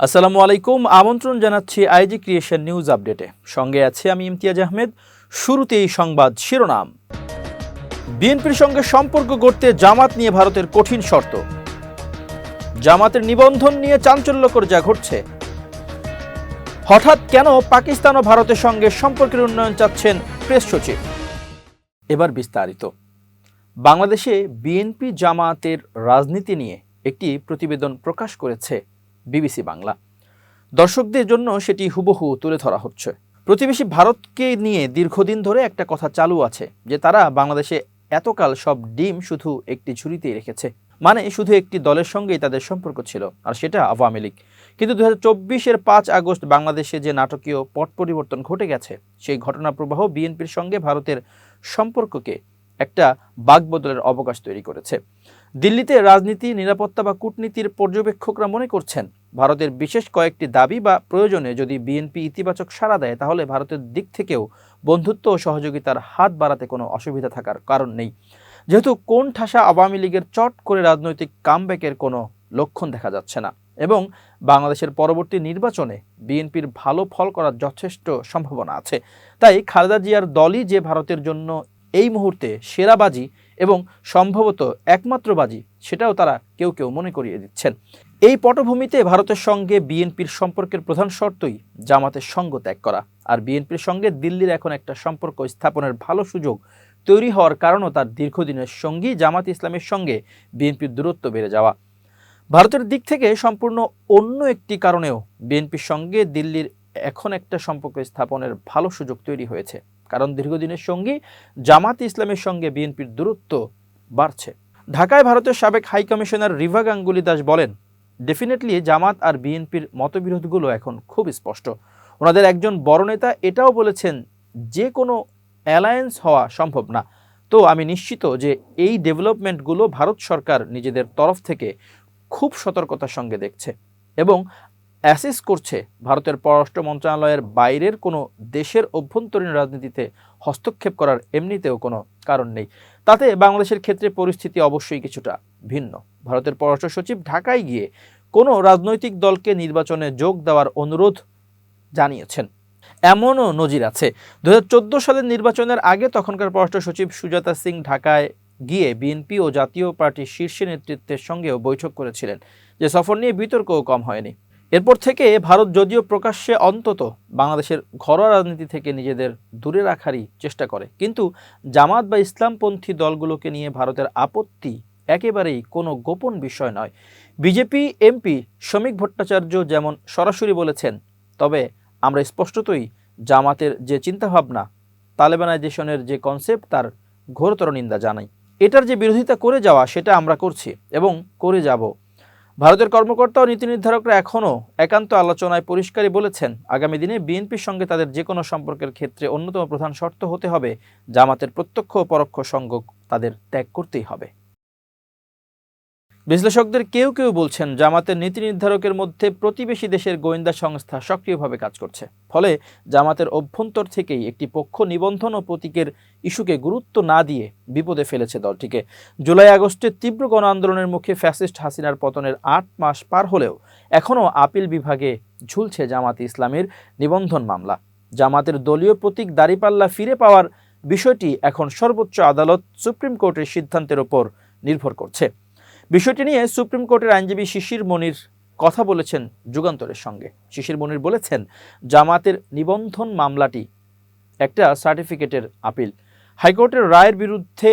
আসসালামু আলাইকুম, আমন্ত্রণ জানাচ্ছি আইজি ক্রিয়েশন নিউজ আপডেটে। সঙ্গে আছে আমি ইমতিয়াজ আহমেদ। শুরুতেই সংবাদ শিরোনাম। বিএনপির সঙ্গে সম্পর্ক গড়তে জামাত নিয়ে ভারতের কঠিন শর্ত। জামাতের নিবন্ধন নিয়ে চাঞ্চল্যকর যা ঘটছে। হঠাৎ কেন পাকিস্তান ও ভারতের সঙ্গে সম্পর্কের উন্নয়ন চাচ্ছেন প্রেস সচিব? এবার বিস্তারিত। বাংলাদেশে বিএনপি জামাতের রাজনীতি নিয়ে একটি প্রতিবেদন প্রকাশ করেছে। বিবিসি বাংলা। দর্শকদের জন্য সেটি হুবহু তুলে ধরা হচ্ছে। প্রতিবেশী ভারতকে নিয়ে দীর্ঘদিন ধরে একটা কথা চালু আছে, যে তারা বাংলাদেশে এতকাল সব ডিম শুধু একটি ঝুড়িতেই রেখেছে। মানে শুধু একটি দলের সঙ্গেই তাদের সম্পর্ক ছিল, আর সেটা আওয়ামী লীগ। কিন্তু দু হাজার পাঁচ আগস্ট বাংলাদেশে যে নাটকীয় পট পরিবর্তন ঘটে গেছে, সেই ঘটনা প্রবাহ বিএনপির সঙ্গে ভারতের সম্পর্ককে একটা বাগবদলের অবকাশ তৈরি করেছে। দিল্লিতে রাজনীতি, নিরাপত্তা বা কূটনীতির পর্যবেক্ষকরা মনে করছেন, ভারতের বিশেষ কয়েকটি দাবি বা প্রয়োজনে যদি বিএনপি ইতিবাচক সাড়া দেয়, তাহলে ভারতের দিক থেকেও বন্ধুত্ব ও সহযোগিতার হাত বাড়াতে কোনো অসুবিধা থাকার কারণ নেই। যেহেতু কোন ঠাসা আওয়ামী লীগের চট করে রাজনৈতিক কামব্যাকের কোনো লক্ষণ দেখা যাচ্ছে না এবং বাংলাদেশের পরবর্তী নির্বাচনে বিএনপির ভালো ফল করার যথেষ্ট সম্ভাবনা আছে, তাই খালেদা জিয়ার দলই যে ভারতের জন্য এই মুহূর্তে সেরা বাজি এবং সম্ভবত একমাত্র বাজি সেটাও তারা কেউ কেউ মনে করিয়ে দিচ্ছেন। এই পটভূমিতে ভারতের সঙ্গে বিএনপির সম্পর্কের প্রধান শর্তই জামাতের সঙ্গ ত্যাগ করা। আর বিএনপির সঙ্গে দিল্লির এখন একটা সম্পর্ক স্থাপনের ভালো সুযোগ তৈরি হওয়ার কারণও তার দীর্ঘদিনের সঙ্গী জামাত ইসলামের সঙ্গে বিএনপির দূরত্ব বেড়ে যাওয়া। ভারতের দিক থেকে সম্পূর্ণ অন্য একটি কারণেও বিএনপির সঙ্গে দিল্লির এখন একটা সম্পর্ক স্থাপনের ভালো সুযোগ তৈরি হয়েছে। কারণ দীর্ঘদিনের সঙ্গী জামাত ইসলামের সঙ্গে বিএনপির দূরত্ব বাড়ছে। ঢাকায় ভারতের সাবেক হাই কমিশনার রিভা গাঙ্গুলি দাস বলেন ডেফিনেটলি জামাত আর বিএনপির মতবিরোধগুলো এখন খুব স্পষ্ট। ওনাদের একজন বড় নেতা এটাও বলেছেন যে কোনো অ্যালায়েন্স হওয়া সম্ভব না। তো আমি নিশ্চিত যে এই ডেভেলপমেন্টগুলো ভারত সরকার নিজেদের তরফ থেকে খুব সতর্কতার সঙ্গে দেখছে এবং অ্যাসেস করছে ভারতের পররাষ্ট্র মন্ত্রণালয়ের বাইরের কোনো দেশের অভ্যন্তরীণ রাজনীতিতে হস্তক্ষেপ করার এমনিতেও কোনো কারণ নেই। তাতে বাংলাদেশের ক্ষেত্রে পরিস্থিতি অবশ্যই কিছুটা ভিন্ন। ভারতের পররাষ্ট্র সচিব ঢাকায় গিয়ে কোনো রাজনৈতিক দলকে নির্বাচনে যোগ দেওয়ার অনুরোধ জানিয়েছেন। এমনও নজির আছে। দু হাজার চোদ্দ সালের নির্বাচনের আগে তখনকার পররাষ্ট্র সচিব সুজাতা সিং ঢাকায় গিয়ে বিএনপি ও জাতীয় পার্টির শীর্ষ নেতৃত্বের সঙ্গেও বৈঠক করেছিলেন। যে সফর নিয়ে বিতর্কও কম হয়নি। এরপর থেকে ভারত যদিও প্রকাশ্যে অন্তত বাংলাদেশের ঘরোয়া রাজনীতি থেকে নিজেদের দূরে রাখারই চেষ্টা করে, কিন্তু জামাত বা ইসলামপন্থী দলগুলোকে নিয়ে ভারতের আপত্তি একেবারেই কোনো গোপন বিষয় নয়। বিজেপি, এমপি, শ্রমিক ভট্টাচার্য যেমন সরাসরি বলেছেন, তবে আমরা স্পষ্টতই জামাতের যে চিন্তাভাবনা, তালেবানাইজেশনের যে কনসেপ্ট তার ঘোরতর নিন্দা জানাই। এটার যে বিরোধিতা করে যাওয়া সেটা আমরা করছি এবং করে যাব ভারতের কর্মকর্তা ও নীতি নির্ধারকরা এখনও একান্ত আলোচনায় পরিষ্কারই বলেছেন, আগামী দিনে বিএনপির সঙ্গে তাদের যে কোনো সম্পর্কের ক্ষেত্রে অন্যতম প্রধান শর্ত হতে হবে, জামাতের প্রত্যক্ষ ও পরোক্ষ সঙ্গ তাদের ত্যাগ করতেই হবে। বিশ্লেষকদের কেউ কেউ বলছেন জামাতের নীতি নির্ধারকের মধ্যে প্রতিবেশী দেশের গোয়েন্দা সংস্থা সক্রিয়ভাবে কাজ করছে। ফলে জামাতের অভ্যন্তর থেকেই একটি পক্ষ নিবন্ধন ও প্রতীকের ইস্যুকে গুরুত্ব না দিয়ে বিপদে ফেলেছে দলটিকে। জুলাই আগস্টের তীব্র গণ আন্দোলনের মুখে ফ্যাসিস্ট হাসিনার পতনের আট মাস পার হলেও এখনও আপিল বিভাগে ঝুলছে জামাত ইসলামের নিবন্ধন মামলা। জামাতের দলীয় প্রতীক দাঁড়িপাল্লা ফিরে পাওয়ার বিষয়টি এখন সর্বোচ্চ আদালত সুপ্রিম কোর্টের সিদ্ধান্তের ওপর নির্ভর করছে। বিষয়টি নিয়ে সুপ্রিম কোর্টের আইনজীবী শিশির মনির কথা বলেছেন যুগান্তরের সঙ্গে। শিশির মনির বলেছেন, জামাতের নিবন্ধন মামলাটি একটা সার্টিফিকেটের আপিল। হাইকোর্টের রায়ের বিরুদ্ধে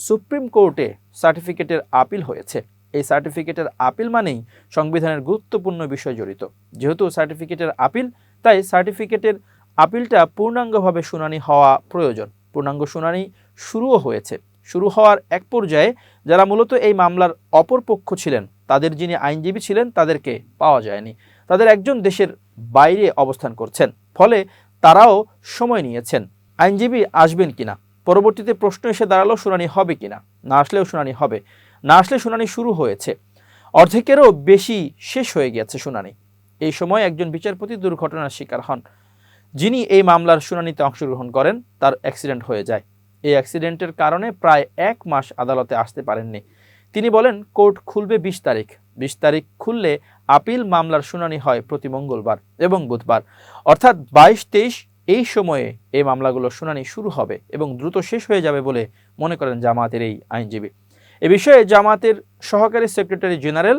সুপ্রিম কোর্টে সার্টিফিকেটের আপিল হয়েছে। এই সার্টিফিকেটের আপিল মানেই সংবিধানের গুরুত্বপূর্ণ বিষয় জড়িত। যেহেতু সার্টিফিকেটের আপিল, তাই সার্টিফিকেটের আপিলটা পূর্ণাঙ্গভাবে শুনানি হওয়া প্রয়োজন। পূর্ণাঙ্গ শুনানি শুরুও হয়েছে। শুরু হওয়ার এক পর্যায়ে যারা মূলত এই মামলার অপর পক্ষ ছিলেন, তাদের যিনি আইনজীবী ছিলেন, তাদেরকে পাওয়া যায়নি। তাদের একজন দেশের বাইরে অবস্থান করছেন, ফলে তারাও সময় নিয়েছেন। আইনজীবী আসবেন কিনা? পরবর্তীতে প্রশ্ন এসে দাঁড়াল, শুনানি হবে কিনা? না আসলেও শুনানি হবে। না আসলে শুনানি শুরু হয়েছে। অর্ধেকেরও বেশি শেষ হয়ে গেছে শুনানি। এই সময় একজন বিচারপতি দুর্ঘটনার শিকার হন। যিনি এই মামলার শুনানিতে অংশগ্রহণ করেন, তার অ্যাক্সিডেন্ট হয়ে যায়। এই অ্যাক্সিডেন্টের কারণে প্রায় এক মাস আদালতে আসতে পারেননি। তিনি বলেন, কোর্ট খুলবে বিশ তারিখ। বিশ তারিখ খুললে আপিল মামলার শুনানি হয় প্রতি মঙ্গলবার এবং বুধবার। অর্থাৎ বাইশ তেইশ এই সময়ে এই মামলাগুলো শুনানি শুরু হবে এবং দ্রুত শেষ হয়ে যাবে বলে মনে করেন জামাতের এই আইনজীবী। এ বিষয়ে জামায়াতের সহকারী সেক্রেটারি জেনারেল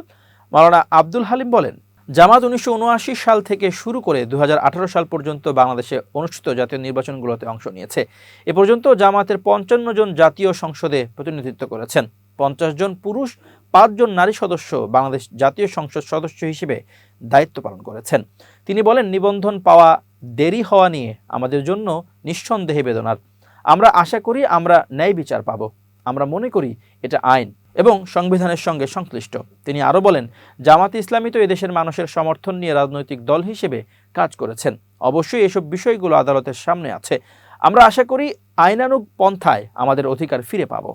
মাওলানা আব্দুল হালিম বলেন জামাত উনিশশো উনআশি সাল থেকে শুরু করে দু হাজার আঠারো সাল পর্যন্ত বাংলাদেশে অনুষ্ঠিত জাতীয় নির্বাচনগুলোতে অংশ নিয়েছে। এ পর্যন্ত জামাতের পঞ্চান্ন জন জাতীয় সংসদে প্রতিনিধিত্ব করেছেন। পঞ্চাশ জন পুরুষ পাঁচজন নারী সদস্য বাংলাদেশ জাতীয় সংসদ সদস্য হিসেবে দায়িত্ব পালন করেছেন। তিনি বলেন, নিবন্ধন পাওয়া দেরি হওয়া নিয়ে আমাদের জন্য নিঃসন্দেহে বেদনার। আমরা আশা করি আমরা ন্যায় বিচার পাব। আমরা মনে করি এটা আইন। এবং সংবিধানের সঙ্গে সংশ্লিষ্ট। তিনি আরও বলেন, জামাত ইসলামী তো এদেশের মানুষের সমর্থন নিয়ে রাজনৈতিক দল হিসেবে কাজ করেছেন। অবশ্যই এসব বিষয়গুলো আদালতের সামনে আছে। আমরা আশা করি আইনানুগ পন্থায় আমাদের অধিকার ফিরে পাব।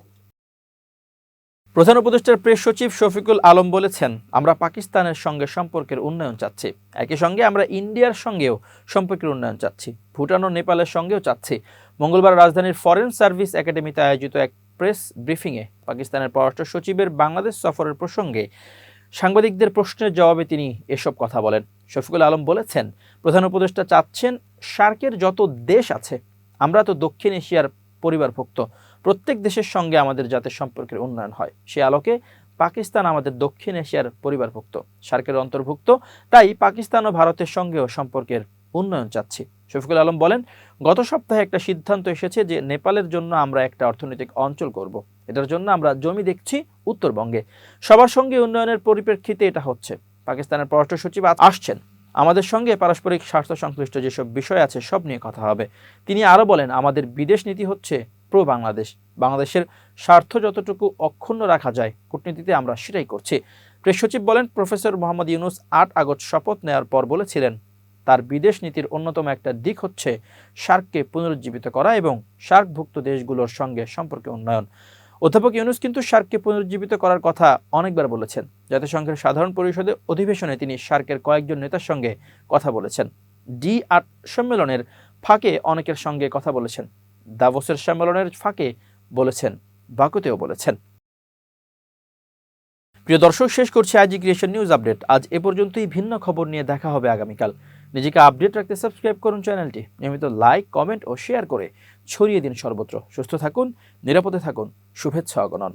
প্রধান উপদেষ্টার প্রেস সচিব শফিকুল আলম বলেছেন, আমরা পাকিস্তানের সঙ্গে সম্পর্কের উন্নয়ন চাচ্ছি। একই সঙ্গে আমরা ইন্ডিয়ার সঙ্গেও সম্পর্কের উন্নয়ন চাচ্ছি। ভুটান ও নেপালের সঙ্গেও চাচ্ছি। মঙ্গলবার রাজধানীর ফরেন সার্ভিস একাডেমিতে আয়োজিত এক প্রেস ব্রিফিংয়ে পাকিস্তানের পররাষ্ট্র সচিবের বাংলাদেশ সফরের প্রসঙ্গে সাংবাদিকদের প্রশ্নের জবাবে তিনি এসব কথা বলেন। শফিকুল আলম বলেছেন, প্রধান উপদেষ্টা চাচ্ছেন সার্কের যত দেশ আছে, আমরা তো দক্ষিণ এশিয়ার পরিবারভুক্ত, প্রত্যেক দেশের সঙ্গে আমাদের যাতে সম্পর্কের উন্নয়ন হয়। সে আলোকে পাকিস্তান আমাদের দক্ষিণ এশিয়ার পরিবারভুক্ত সার্কের অন্তর্ভুক্ত, তাই পাকিস্তান ও ভারতের সঙ্গেও সম্পর্কের উন্নয়ন চাচ্ছি। শফিকুল আলম বলেন, গত সপ্তাহে একটা সিদ্ধান্ত এসেছে যে নেপালের জন্য আমরা একটা অর্থনৈতিক অঞ্চল করব। এটার জন্য আমরা জমি দেখছি উত্তরবঙ্গে। সবার সঙ্গে উন্নয়নের পরিপ্রেক্ষিতে এটা হচ্ছে। পাকিস্তানের পররাষ্ট্র সচিব আসছেন। আমাদের সঙ্গে পারস্পরিক স্বার্থ সংশ্লিষ্ট যেসব বিষয় আছে, সব নিয়ে কথা হবে। তিনি আরও বলেন, আমাদের বিদেশ নীতি হচ্ছে প্রো বাংলাদেশ। বাংলাদেশের স্বার্থ যতটুকু অক্ষুণ্ণ রাখা যায়, কূটনীতিতে আমরা সেটাই করছি। প্রেস সচিব বলেন, প্রফেসর মোহাম্মদ ইউনুস আট আগস্ট শপথ নেওয়ার পর বলেছিলেন তার বিদেশ নীতির অন্যতম একটা দিক হচ্ছে সার্ককে পুনরুজ্জীবিত করা এবং সার্কভুক্ত দেশগুলোর সঙ্গে সম্পর্কে উন্নয়ন। অধ্যাপক ইউনুস কিন্তু সার্ককে পুনরুজ্জীবিত করার কথা অনেকবার বলেছেন। জাতিসংঘের সাধারণ পরিষদের অধিবেশনে তিনি সার্কের কয়েকজন নেতার সঙ্গে কথা বলেছেন। ডি আট সম্মেলনের ফাঁকে অনেকের সঙ্গে কথা বলেছেন। দাভোসের সম্মেলনের ফাঁকে বলেছেন, বাকুতেও বলেছেন। প্রিয় দর্শক, শেষ করছি আইজি ক্রিয়েশন নিউজ আপডেট। আজ এ পর্যন্তই, ভিন্ন খবর নিয়ে দেখা হবে আগামীকাল। নিজেকে আপডেট রাখতে সাবস্ক্রাইব করুন চ্যানেলটি নিয়মিত লাইক কমেন্ট ও শেয়ার করে ছড়িয়ে দিন সর্বত্র। সুস্থ থাকুন, নিরাপদে থাকুন। শুভেচ্ছা, অগণন।